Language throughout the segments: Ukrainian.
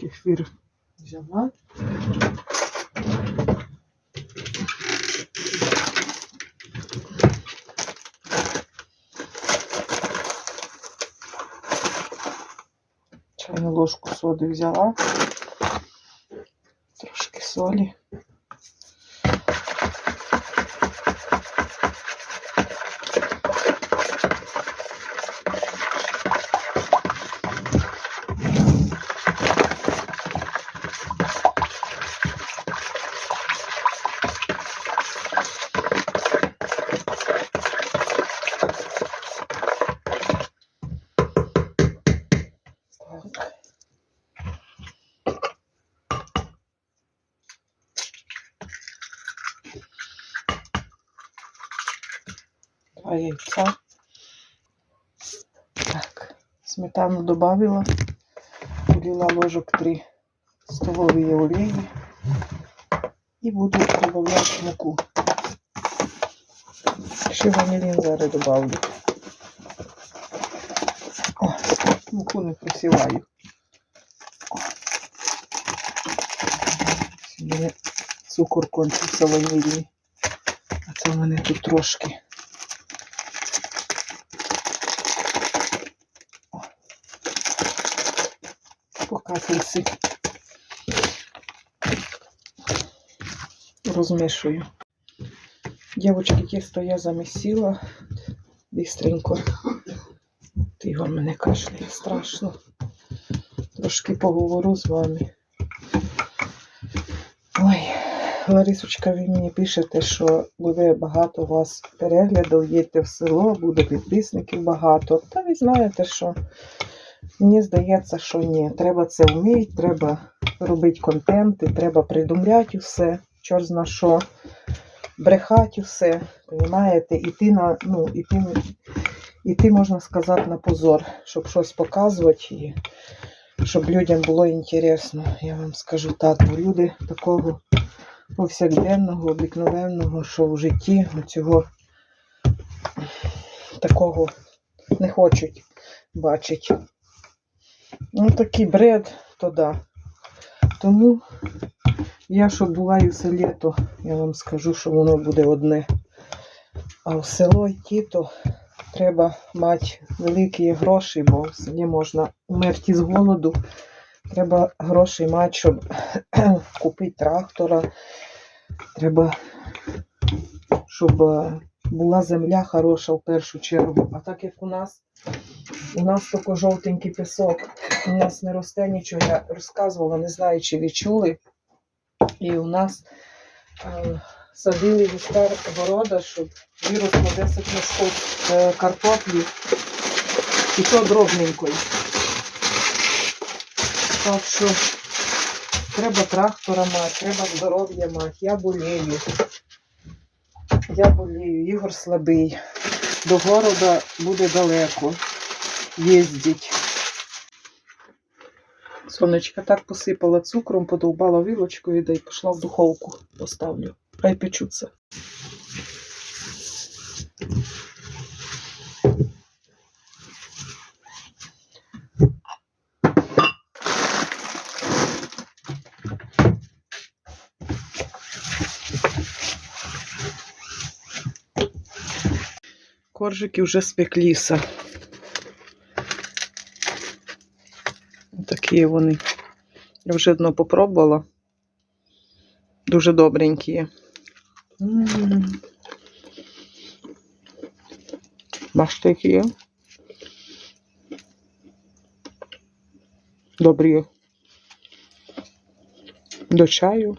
Кефір взяла. Чайну ложку соди взяла. Трошки солі. Два яйца. Так, сметану добавила. Влила ложек 3 столовые олії. І буду добавляти муку. Ще ванилін зараз добавлю. О, муку не просіваю. Мене цукор кончився ванільний. А це в мене тут трошки. Капельці. Розмішую. Дівчатки, тісто я замісила бістренько. Ігор мене кашляє страшно. Трошки поговорю з вами. Ой, Ларисочка, ви мені пишете, що буде багато у вас переглядів, їдьте в село, буде підписників багато. Та ви знаєте, що мені здається, що ні. Треба це вміти, треба робити контенти, треба придумляти усе, чорт зна що, брехати усе, розумієте, іти на, ну, іти, іти, можна сказати, на позор, щоб щось показувати і щоб людям було інтересно. Я вам скажу так, бо люди такого повсякденного, обикновенного, що в житті цього такого не хочуть бачити. Ну, такий бред, то да. Тому я, що була і в селі, то я вам скажу, що воно буде одне. А в село йти, то треба мати великі гроші, бо в селі можна умерти з голоду. Треба гроші мати, щоб купити трактора. Треба, щоб е, була земля хороша в першу чергу. А так як у нас, у нас тільки жовтенький пісок, у нас не росте нічого. Я розказувала, не знаю, чи ви чули. І у нас е, садили гектар города, щоб виросло 10 мішків е, картоплі. І то дробненької. Так що треба трактора мати, треба здоров'я мати. Я болію. Я болію, Ігор слабий. До города буде далеко їздить. Сонечка так посипала цукром, подовбала вилочкою, да й пішла в духовку. Поставлю. Хай печуться. Коржики вже спекліся. Такі вони. Я вже одно попробувала. Дуже добренькі. М. Бачите, які є? Добрі. До чаю.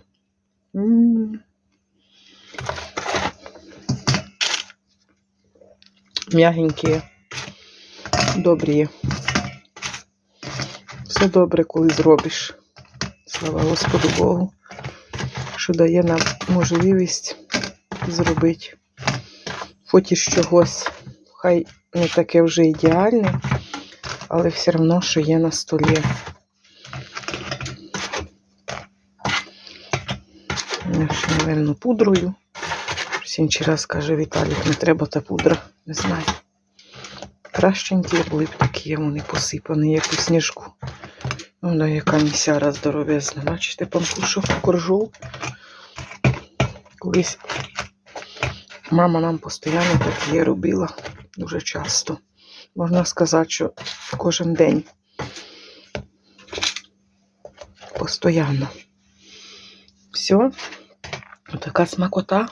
М. М'ягенькі. Добрі. Все добре, коли зробиш. Слава Господу Богу, що дає нам можливість зробити хоч із чогось. Хай не таке вже ідеальне, але все одно, що є на столі. Я напевно, пудрою. Щось інший раз каже Віталік, не треба та пудра. Не знаю. Кращенькі були б такі, вони посипані, як у сніжку. Вона яка місяра здоровезна. Бачите, пампушу коржов. Колись мама нам постійно таке робила дуже часто. Можна сказати, що кожен день. Постоянно. Все. Така смакота.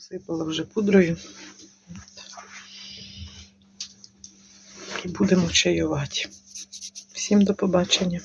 Посипала вже пудрою. І будемо чаювати. Всім до побачення.